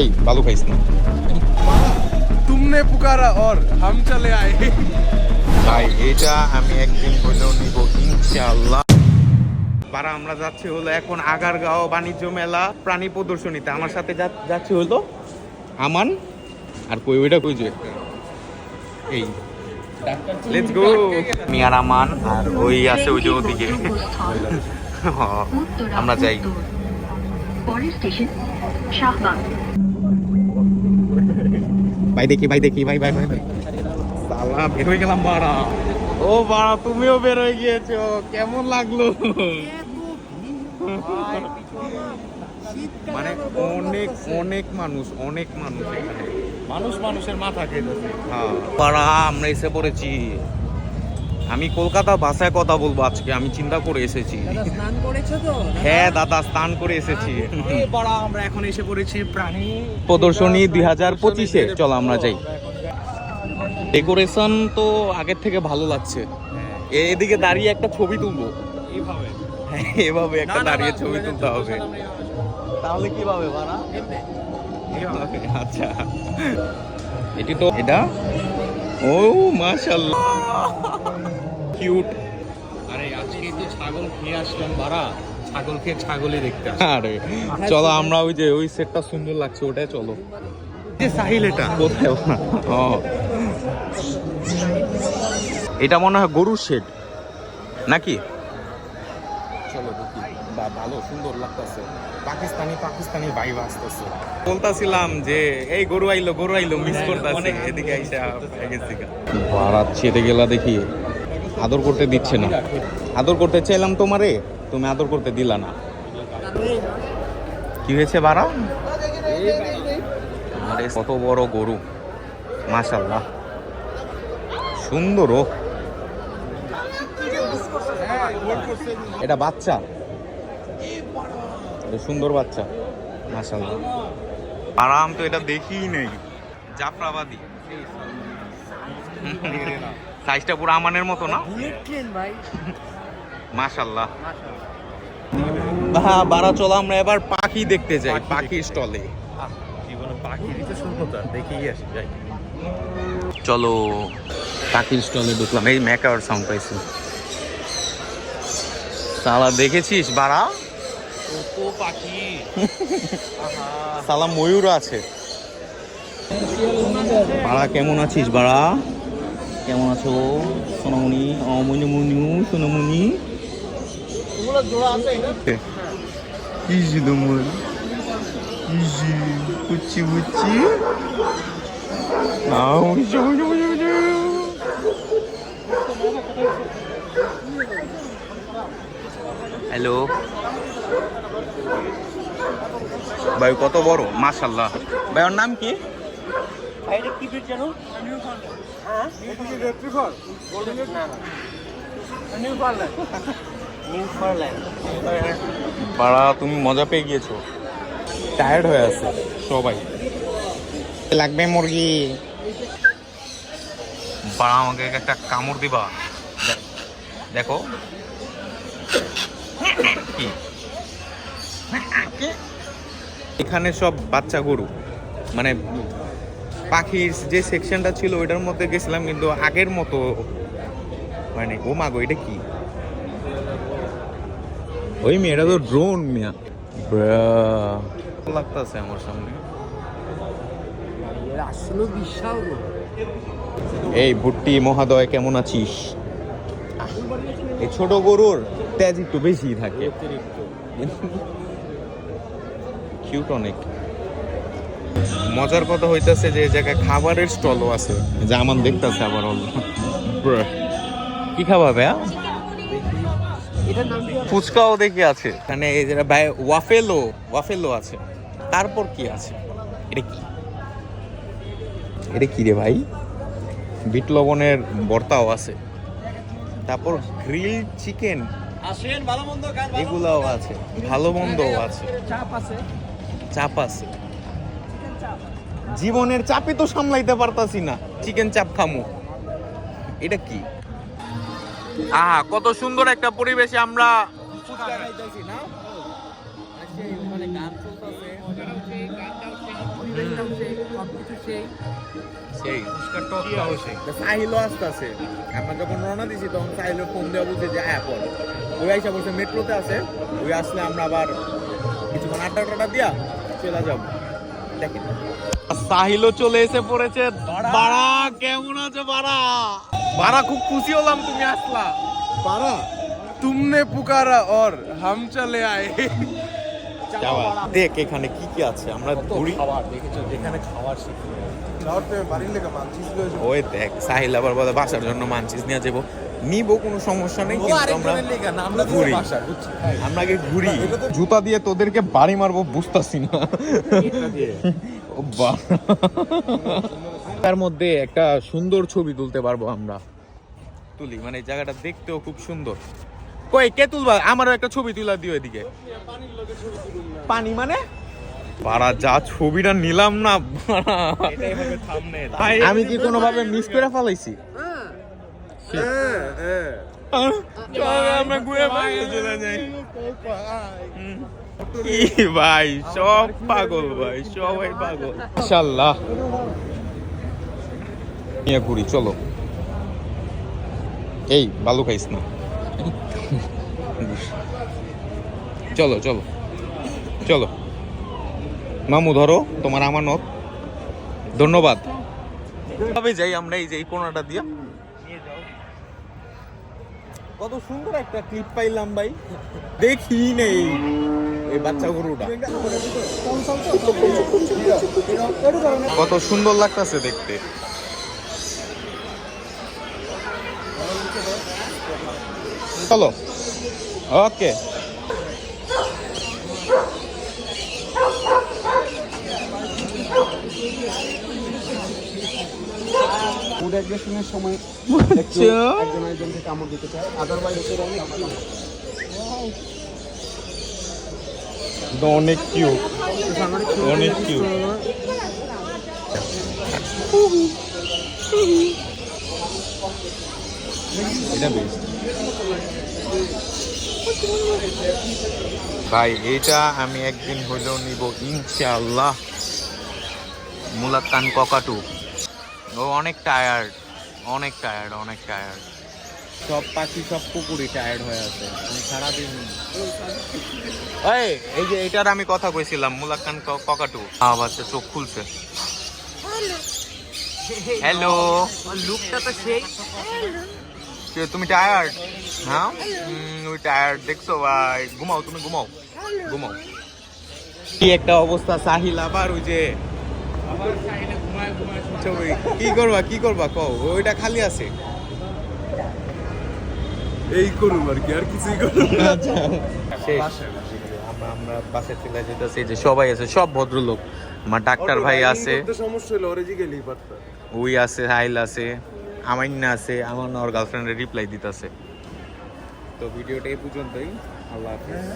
এই বালু খাইস না। তুমনে পুকারা ওর হাম চলে আয়। ভাই এটা আমি একদিন হইলেও নিব ইনশাআল্লাহ। বারা আমরা যাচ্ছি হলো এখন আগারগাঁও বাণিজ্য মেলা প্রাণী প্রদর্শনীতে। আমার সাথে যাচ্ছি হলো আমান আর কই ওইটা কই যে? এই লেটস গো মিয়ার আমান আর ওই আছে ওই যে ওদিকে। আমরা যাই। ভাই দেখি ভাই দেখি, ভাই ভাই ভাই সালা, বের হয়ে গেলাম, বাড়া। ও বাড়া, তুমিও বের হয়ে গিয়েছো। কেমন লাগল? মানে অনেক অনেক মানুষ অনেক মানুষ মানুষ মানুষের মাথা খেয়েছে হ্যাঁ। পাড়া আমরা এসে পড়েছি। আমি কলকাতা ভাষায় কথা বলব আজকে আমি চিন্তা করে এসেছি। হ্যাঁ দাদা স্নান করে এসেছি। আমরা এখন এসে পড়েছি প্রাণী। প্রদর্শনী দুই হাজার পঁচিশে। চলো আমরা যাই। ডেকোরেশন তো আগের থেকে ভালো লাগছে। এদিকে দাঁড়িয়ে একটা ছবি তুলবো। হ্যাঁ, এভাবে একটা দাঁড়িয়ে ছবি তুলতে হবে। তাহলে কীভাবে আচ্ছা। এটি তো এটা? ও মাশাআল্লাহ কিউট আরে আজকে তো ছাগল খেয়ে আসলাম বাড়া। ছাগল খেয়ে ছাগলই দেখতে আরে চলো আমরা ওই যে ওই সেটটা সুন্দর লাগছে ওটাই চলো। যে সাহিল এটা। কোথায় ও। এটা মনে হয় গরুর শেড নাকি? চলো দেখি। ভালো সুন্দর লাগতেছে। পাকিস্তানি পাকিস্তানি আসতেছে। বলতাছিলাম যে এই গরু আইলো গরু আইলো মিস করতেছে। এদিকে আইসা গেছি বাড়াচ্ছি গেলা দেখি। আদর করতে দিচ্ছে না। আদর করতে চাইলাম তোমারে, তুমি আদর করতে দিলা না। কি হয়েছে বাড়া কত বড় গরু মাশাল্লাহ সুন্দর ও। এটা বাচ্চা? সুন্দর বাচ্চা মাশাল্লাহ আরাম তো এটা দেখিই নেই। জাফরাবাদি। সাইজটা পুরো আমানের মতো না? বুলেট ট্রেন ভাই। মাশাল্লাহ হ্যাঁ আমরা এবার পাখি দেখতে যাই পাখি স্টলে জীবনে পাখিরই তো শূন্যতা দেখেই আসি যাই। চলো পাখির স্টলে ঢুকলাম। এই ম্যাকার সাউন্ড পাইছি। সালা দেখেছিস বাড়া? কত পাখি। সালা ময়ূর আছে। বাড়া কেমন আছিস বাড়া? কেমন আছো? সোনামণি অমনি মনিউ সোনামণি। ইজি দমন ইজি হ্যালো। ভাই কত বড়? মাশাল্লাহ ভাই ওর নাম কি? এটা কি ব্রিড জানো? হ্যাঁ? পাড়া তুমি মজা পেয়ে গিয়েছো। টায়ার্ড হয়ে আছে সবাই। লাগবে মুরগি। পাড়া আমাকে একটা কামড় দিবা। দেখো। কি? এখানে সব বাচ্চা গরু। মানে পাখির যে সেকশনটা ছিল ওইটার মধ্যে গেছিলাম কিন্তু আগের মতো মানে ও মাগো এটা কি? ওই মেয়েটা তো ড্রোন মিয়া। লাগতেছে আমার সামনে। আসলে বিশাল এই ভুট্টি মহাদয় কেমন আছিস? এই ছোট গরুর তেজ একটু বেশি থাকে। কিউট অনেক। মজার কথা হইতাছে যে জায়গায় খাবারের স্টলও আছে। যা আমার দেখতাছে আবার হল কি খাবা ভাইয়া? ফুচকাও দেখি আছে। মানে এই যে ভাই ওয়াফেলো ওয়াফেলো আছে। তারপর কি আছে? এটা কি? এটা কি রে ভাই? বিট লবণের ভর্তাও আছে। তারপর গ্রিল চিকেন। ভালো মন্দ এগুলাও আছে। ভালো মন্দও আছে। চাপ আছে। চাপ আছে। জীবনের চাপে তো সামলাইতে পারতাছি না। চিকেন চাপ খামু। এটা কি? আহা কত সুন্দর একটা পরিবেশে আমরা সেই। আসতেছে। আমরা যখন রওনা দিছি তখন সাহিলও ফোন দেওয়া বলছে যে হ্যাঁ পর। ওই আইসা বলছে মেট্রোতে আছে। ওই আসলে আমরা আবার কিছুক্ষণ আড্ডা টাড্ডা দিয়া চলে যাব। দেখেন। সাহিলও চলে এসে পড়েছে। বাড়া। কেমন আছো বাড়া? বাড়া খুব খুশি হলাম তুমি আসলা। বাড়া তুমনে পুকারা ওর হাম চলে আয়ে। দেখ এখানে কি কি আছে আমরা ঘুরি। খাবার দেখেছ? যেখানে খাবার শিখি ওই দেখ সাহিল আবার বলে বাসার জন্য মানছিস নিয়ে যাব। নিবো কোনো সমস্যা নেই কিন্তু আমরা আমরা ঘুরি। আমরা আগে ঘুরি। জুতা দিয়ে তোদেরকে বাড়ি মারবো বুঝতাছি না। তার মধ্যে একটা সুন্দর ছবি তুলতে পারব আমরা। তুলি মানে জায়গাটা দেখতেও খুব সুন্দর। কই কে তুলবা? আমারও একটা ছবি তুলা দিও এদিকে। পানি মানে? পাড়া যা ছবিটা নিলাম না। আমি কি কোনোভাবে মিস করে ফেলাইছি? বাইরে চলে যাই হুম। কি ভাই সব পাগল ভাই সবাই পাগল ইনশাল্লাহ নিয়ে ঘুরি চলো এই বালু খাইস না চলো চলো চলো মামু ধরো তোমার আমানত ধন্যবাদ যাই আমরা এই যে এই কোনাটা দিয়ে কত সুন্দর একটা ক্লিপ পাইলাম ভাই। দেখি নেই। এই বাচ্চা গরুটা। কত সুন্দর লাগতেছে দেখতে। চলো। ওকে। অ্যাগ্রেশনের সময় একজন একজনকে কামড় দিতে চায়। আদারওয়াইজ ওদের অনেক অনেক কিউট অনেক কিউট এটা বেস্ট ভাই এটা আমি একদিন হইলেও নিব ইনশাআল্লাহ। মুলাক্কান ককাটু। ও অনেক টায়ার্ড অনেক টায়ার্ড অনেক টায়ার্ড সব পাখি সব পুকুরি টায়ার্ড হয়ে আছে। আমি সারাদিন এই এই যে এটার আমি কথা কইছিলাম মুলাক্কান ক- ককাটু। আবার বাচ্চা চোখ খুলছে। হ্যালো লুকটা তো সেই। কে তুমি টায়ার্ড হ্যাঁ? ওই টায়ার্ড দেখছ? ভাই ঘুমাও তুমি ঘুমাও। ঘুমাও। কি একটা অবস্থা সাহিল আবার ওই যে ছবি। কি করবা কি করবা? কও ওইটা খালি আছে। এই করুন আর কি আর কিছুই করুন শেষ। আমরা আমরা বাসে চলে যেতেছি যে সবাই আছে সব ভদ্রলোক। আমার ডাক্তার ভাই আছে। সমস্যা হলো ওরে জিগেলি পারতা। ওই আছে হাইল আছে আমাইন্না আছে আমার না ওর গার্লফ্রেন্ডের রিপ্লাই দিতেছে। তো ভিডিওটা এই পর্যন্তই। আল্লাহ হাফিজ।